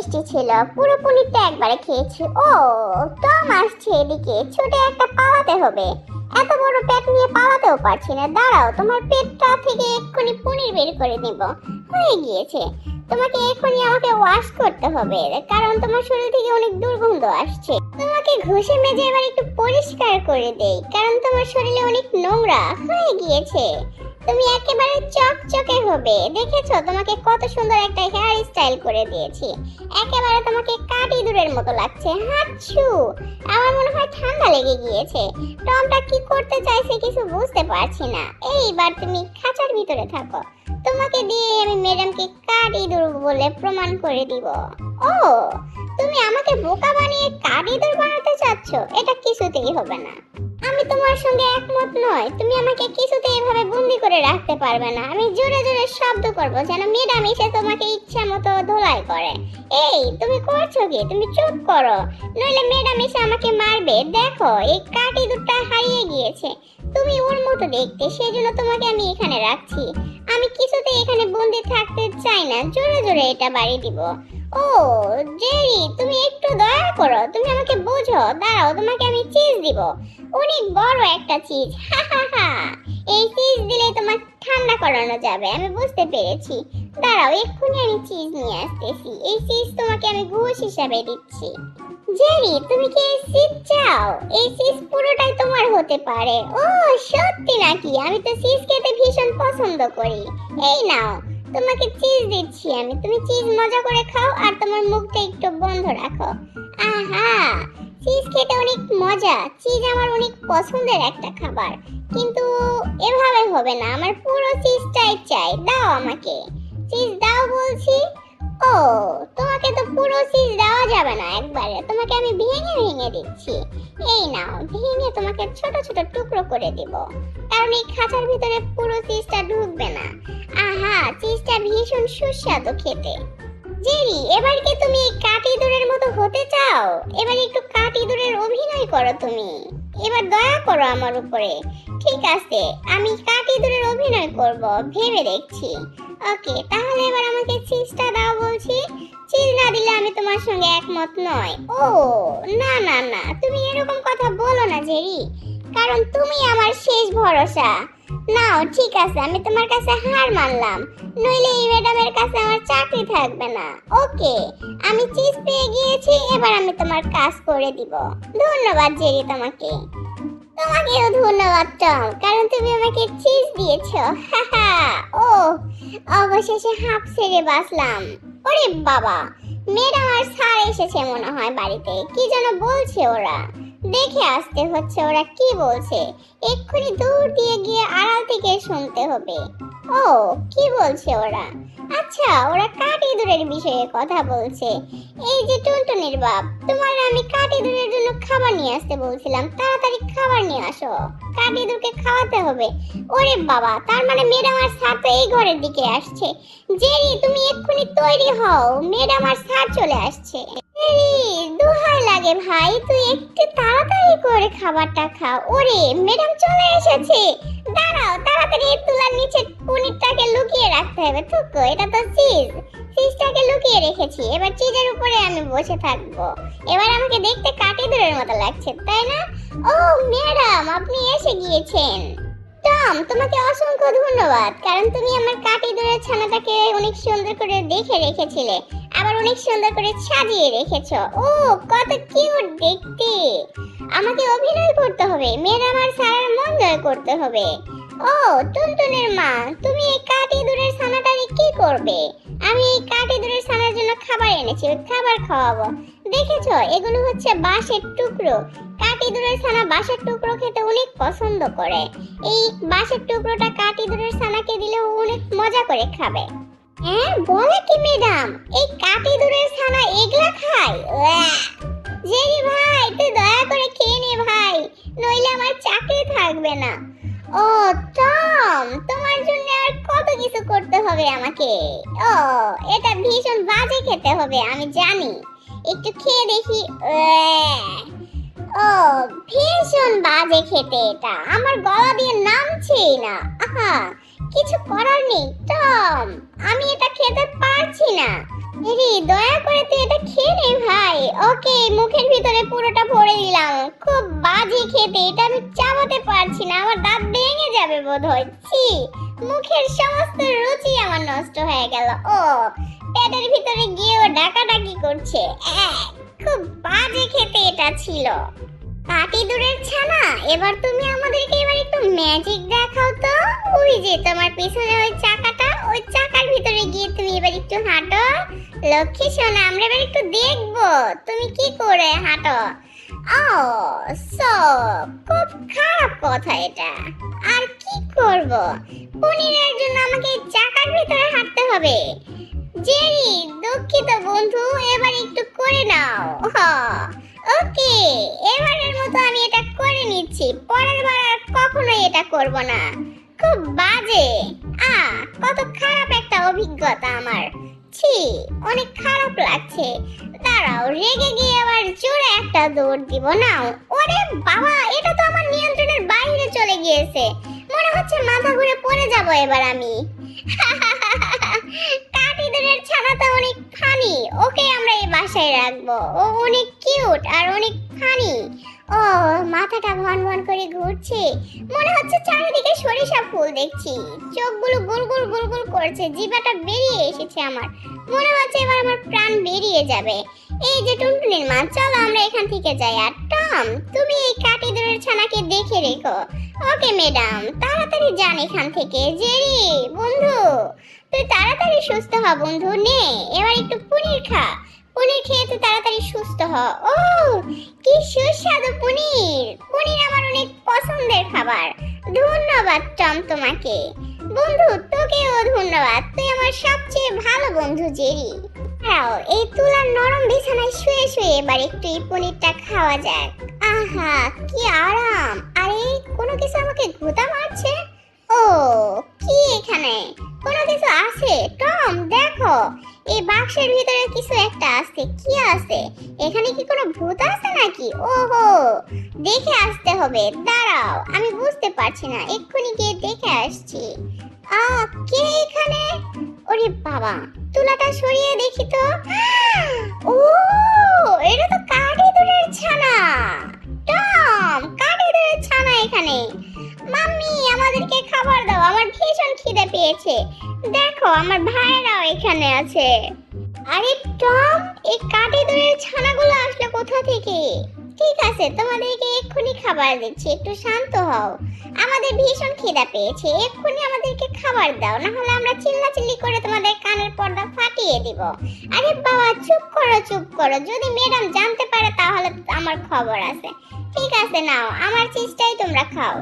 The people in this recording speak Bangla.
মিষ্টি ছিল, পুরো পনিরটা একবারে খেয়েছি। ও, টম আসছে এদিকে, ছুটে একটা পালাতে হবে। এত বড় পেট নিয়ে পালাতেও পারছি না। দাঁড়াও, তোমার পেটটা থেকে এক্ষুনি পনির বের করে নিব। হয়ে গিয়েছে। তোমাকে এক্ষুনি আমাকে ওয়াশ করতে হবে, কারণ তোমার শরীর থেকে অনেক দুর্গন্ধ আসছে। তোমাকে ঘষে মেজে এবার একটু পরিষ্কার করে দেই, কারণ তোমার শরীরে অনেক নোংরা। হয়ে গিয়েছে। তুমি একেবারে চকচকে হবে। দেখেছ? তোমাকে কত সুন্দর একটা হেয়ার স্টাইল করে দিয়েছি। একেবারে তোমাকে কাটি দূরের মতো লাগছে। হাঁচু আমার মনে হয় ঠান্ডা লেগে গিয়েছে। টমটা কি করতে চাইছে কিছু বুঝতে পারছি না। এইবার তুমি খাঁচার ভিতরে থাকো। তোমাকে দিয়ে আমি ম্যাডামকে কাটি দূর বলে প্রমাণ করে দিব। ও! তুমি আমাকে বোকা বানিয়ে কাটি দূর বানাতে চাচ্ছ? এটা কিছুতেই হবে না। আমি তোমার সঙ্গে একমত নয়। তুমি আমাকে কিছুতেই এভাবে বন্দি করে রাখতে পারবে না। আমি জোরে জোরে শব্দ করব যেন ম্যাডাম এসে তোমাকে ইচ্ছা মতো ধোলাই করে। এই, তুমি করছ কি? তুমি চুপ করো। নইলে ম্যাডাম এসে আমাকে মারবে। দেখো, এই কাটি ইঁদুরটা হারিয়ে গিয়েছে। তুমি ওর মতো দেখতে সেই জন্য তোমাকে আমি এখানে রাখছি। আমি কিছুতে এখানে বন্দি থাকতে চাই না। জোরে জোরে এটা বাড়ি দিব। ও, জেরি, তুমি একটু দয়া করো, তুমি আমাকে বোঝো, দাঁড়াও, তোমাকে আমি চিজ দিব। অনেক বড় একটা চিজ এই চিজ দিলে তোমার ঠান্ডা করানো যাবে, আমি বুঝতে পেরেছি। দাঁড়াও, এক্ষুনি আমি চিজ নিয়ে আসতেছি। এই চিজ তোমাকে আমি ঘুষ হিসাবে দিচ্ছি। জেরি, তুমি কি এই চিজ চাও? এই চিজ পুরোটাই তোমার হতে পারে। ও, সত্যি নাকি? আমি তো চিজ খেতে ভীষণ পছন্দ করি। এই নাও। তোমাকে চিজ দিচ্ছি আমি। তুমি চিজ মজা করে খাও আর তোমার মুখটা একটু বন্ধ রাখো। আহা! চিজ খেতে অনেক মজা। চিজ আমার অনেক পছন্দের একটা খাবার। কিন্তু এভাবে হবে না। আমার পুরো চিজটাই চাই। দাও আমাকে। চিজ দাও বলছি। ও, তোমাকে তো পুরো চিজ যাবে না একবারে। তোমাকে আমি ভেঙে ভেঙে দিচ্ছি। এই নাও, ভেঙে তোমাকে ছোট ছোট টুকরো করে দিব। কারণ এই খাঁচার ভিতরে পুরো চিজটা ঢুকবে না। আহা, চিজটা ভীষণ সুস্বাদু খেতে। জেরি, এবার কি তুমি কাটি দূরের মতো হতে চাও? এবার একটু কাটি দূরের অভিনয় করো তুমি। এবার দয়া করো আমার উপরে। ঠিক আছে, আমি কাটি দূরের অভিনয় করব, ভেবে দেখছি। ওকে, তাহলে এবার আমাকে চিজটা দাও বলছি। চিজ না দিলে আমি তোমার সঙ্গে একমত নয়। ও, না না না, তুমি এরকম কথা বলো না, জেরি। কারণ তুমি আমার শেষ ভরসা। নাও, ঠিক আছে, আমি তোমার কাছে হার মানলাম। নইলে এই ম্যাডামের কাছে আমার চাকরি থাকবে না। ওকে, আমি চিজ পেয়ে গিয়েছি, এবার আমি তোমার কাজ করে দিব। ধন্যবাদ, জেরি, তোমাকে। তোমাকেও ধন্যবাদ, টম, কারণ তুমি আমাকে চিজ দিয়েছ হাহা ও অবশেষে হাফ ছেড়ে বাঁচলাম। ওরে বাবা ম্যাডাম আর স্যার এসেছে মনে হয় বাড়িতে। কি যেন বলছে ওরা। দেখে আসতে হচ্ছে ওরা কি বলছে। এক্ষুনি দূর দিয়ে গিয়ে আড়াল থেকে শুনতে হবে। ও, কি বলছে ওরা? আচ্ছা ওরা কাঠ ইঁদুরের বিষয়ে কথা বলছে। এই যে টুনটুনির বাপ, তোমার আমি কাঠ ইঁদুরের জন্য খাবার নিয়ে আসতে বলছিলাম, তাড়াতাড়ি খাবার নিয়ে আসো। কাঠ ইঁদুরকে খাওয়াতে হবে। ওরে বাবা, তার মানে ম্যাডাম আর স্যার তো এই ঘরের দিকে আসছে। জেরি, তুমি এক্ষুনি তৈরি হও। ম্যাডাম আর স্যার চলে আসছে। জেরি, দোহাই লাগে ভাই, তুই একটু তাড়াতাড়ি করে খাবারটা খা। ওরে, ম্যাডাম চলে এসেছে। দাঁড়াও তাড়াতাড়ি এই তুলার নিচে পনিরটাকে লুকিয়ে রাখতে হবে, থুকো, এটা তো চিজ চিজটাকে লুকিয়ে রেখেছি, এবার চিজের উপরে আমি বসে থাকব। এবার আমাকে দেখতে কাটি দূরের মতো লাগছে, তাই না? ও, ম্যাডাম, আপনি এসে গিয়েছেন। টম, তোমাকে অসংখ্য ধন্যবাদ, কারণ তুমি আমার কাটি দূরের ছানাটাকে অনেক সুন্দর করে দেখে রেখেছিলে, আবার অনেক সুন্দর করে সাজিয়ে রেখেছো। ও, কত কিউট দেখতে। আমাকে অভিনয় করতে হবে, ম্যাডাম আর স্যারের মন জয় করতে হবে। ও, টুনটুনের মা, তুমি এই কাটি দূরের ছানাটারে কি করবে? আমি এই কাটি দূরের ছানার জন্য খাবার এনেছি, ওই খাবার খাওয়াবো। দেখেছ, এগুলো হচ্ছে বাঁশের টুকরো। কাটি দূরের ছানা বাঁশের টুকরো খেতে অনেক পছন্দ করে। এই বাঁশের টুকরোটা কাটি দূরের ছানাকে দিলে অনেক মজা করে খাবে। হ্যাঁ বলে কি ম্যাডাম? এই কাটি দূরের ছানা এগুলা খায়! জেরি ভাই, তুই দয়া করে খেয়ে নে ভাই, নইলে আমার চাকরি থাকবে না। ও তোমার জন্য আর কত কিছু করতে হবে আমাকে? ও, এটা ভীষণ বাজে খেতে হবে, আমি জানি। একটু খেয়ে দেখি, ও, ভীষণ বাজে খেতে এটা। আমার গলা দিয়ে নামছেই না। আহা, কিছু করার নেই। টম, আমি এটা খেতে পারছি না। এরি দয়া করে তুই এটা খেয়ে নে ভাই। ওকে, মুখের ভিতরে পুরোটা ভরে দিলাম। খুব বাজে খেতে, এটা আমি চাবাতে পারছি না। যাবে বোধ হয় ছি মুখের সমস্ত রুচি আমার নষ্ট হয়ে গেল। ও, পেটের ভিতরে গিয়েও ডাকাডাকি করছে। খুব বাজে খেতে এটা ছিল। পাটি দূরের ছানা, এবার তুমি আমাদেরকে এবার একটু ম্যাজিক দেখাও তো। ওই যে তোমার পিছনে ওই চাকাটা, ওই চাকার ভিতরে গিয়ে তুমি এবার একটু হাঁটো। লক্ষ্মী সোনা, আমরা এবার একটু দেখব। তুমি কি করে হাঁটো? ও, সো, খুব খারাপ কথা এটা। আর কি করব? পনিরের জন্য আমাকে চাকার ভিতরে হাঁটতে হবে। জেরি, দুঃখিত বন্ধু, এবার একটু করে নাও। ওকে, এবারের মতো আমি এটা করে নিচ্ছি। পরের বার আর কখনোই এটা করব না। খুব বাজে। আ, কত খারাপ একটা অভিজ্ঞতা আমার। ছি, অনেক খারাপ লাগছে। দাঁড়াও, রেগে গিয়ে আবার জোরে একটা দৌড় দিব। না ওরে বাবা, এটা যাব এবার আমি। অনেক ফানি ওকে আমরা এই বাসায় রাখব। ও অনেক কিউট আর অনেক ফানি ও, মাথাটা ভন ভন করে ঘুরছে। মনে হচ্ছে চারিদিকে সরিষা ফুল দেখছি। চোখগুলো গুল গুল গুল গুল করছে। জিভাটা বেরিয়ে এসেছে আমার। মনে হচ্ছে এবার আমার প্রাণ বেরিয়ে যাবে। এই যে টুনটুনির মা, চলো আমরা এখান থেকে যাই। আর টম, তুমি এই কাটিদুরের ছানাকে দেখে রেখো। ওকে, ম্যাডাম, তাড়াতাড়ি যান এখান থেকে। জেরি, বন্ধু, তুই তাড়াতাড়ি সুস্থ হ, বন্ধু, নে, এবার একটু পনির খা। পনির খেয়ে তুই তাড়াতাড়ি সুস্থ হ। ও, কি সুস্বাদু পনির। পনির আমার অনেক পছন্দের খাবার। ধন্যবাদ, টম, তোমাকে। বন্ধু, তোকেও ধন্যবাদ। তুই আমার সবচেয়ে ভালো বন্ধু, জেরি। দাঁড়াও, এই তুলার নরম বিছানায় শুয়ে শুয়ে এবার একটু এই পনিরটা খাওয়া যাক। আহা, কি আরাম। আরে এই বাক্সের ভিতরে কিছু একটা আছে। কি আছে? এখানে কি কোনো ভূত আছে নাকি? ওহো! দেখে আসতে হবে। দাঁড়াও, আমি বুঝতে পারছি না। এক্ষুনি গিয়ে দেখে আসছি। আ, কে এখানে? ওরে বাবা, তুলাটা সরিয়ে দেখি তো। ও, এটা তো কাঠি দূরের ছানা। টম, কাঠি দূরের ছানা এখানে। মাম্মি, আমাদেরকে খাবার আমার ভীষণ খিদে পেয়েছে। দেখো, আমার ভাইরাও এখানে আছে। আরে টম, এই কাঠি দূরের ছানাগুলো আসলো কোথা থেকে? ঠিক আছে, তোমাদেরকে এক্ষুনি খাবার দিচ্ছি, একটু শান্ত হও। আমাদের ভীষণ খিদা পেয়েছে, এক্ষুনি আমাদেরকে খাবার দাও না হলে আমরা চিল্লাচিল্লি করে তোমাদের কানের পর্দা ফাটিয়ে দিব। আরে বাবা, চুপ করো চুপ করো, যদি ম্যাডাম জানতে পারে তাহলে আমার খবর আছে। ঠিক আছে, নাও, আমার চিজটাই তোমরা খাও।